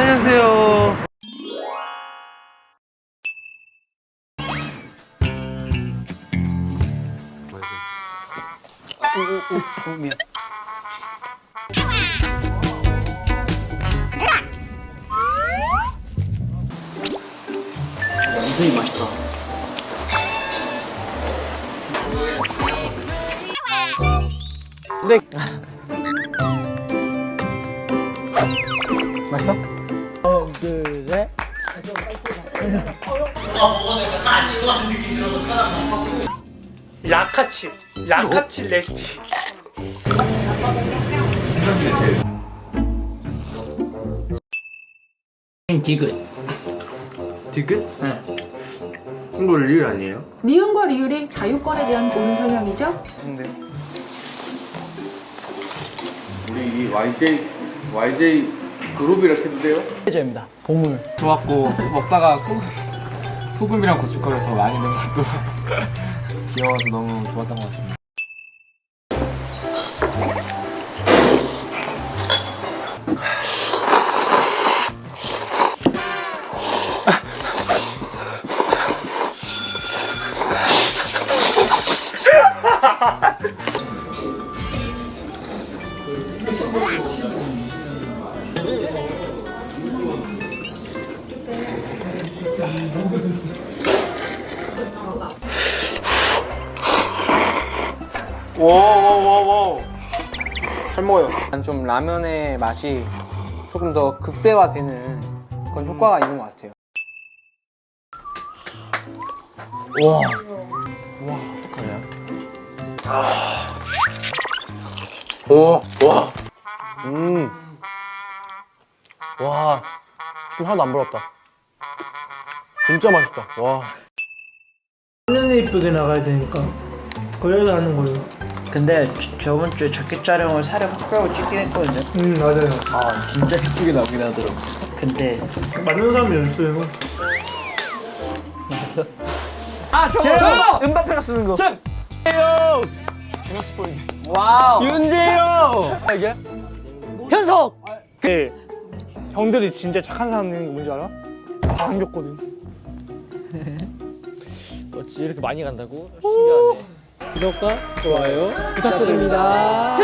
살려주세요. 되게 맛있다. 네. 맛있어? 둘, 셋. 야카치, 야카치 레시피. 디귿. 디귿? 응. 이거 리을 아니에요? 니은과 리을이 자유권에 대한 고른 설명이죠? 우리 이 YJ YJ 그룹이라 했는데요? 해제입니다. 보물. 좋았고 먹다가 소금 소금이랑 고춧가루 더 많이 넣은 것도 귀여워서 너무 좋았던 것 같습니다. 와와와와. 잘 먹어요. 난 좀 라면의 맛이 조금 더 극대화되는 그런 효과가 있는 것 같아요. 오, 와. 음. 와. 좀 하나도 안 부럽다. 진짜 맛있다. 와. 화면에 이쁘게 나가야 되니까 그래서 하는 거예요. 근데 저- 저번 주에 자켓 촬영을 살을 확 빼고 찍긴 했거든요. 음 맞아요. 아 진짜 예쁘게 나오긴 하더라고. 근데 맞는 사람이 있어요. 은바페가 쓰는 거. 그 형들이 진짜 착한 사람들이 뭔지 알아? 다 안겼거든. 어찌 이렇게 많이 간다고? 신기하네. 구독과 좋아요 부탁드립니다.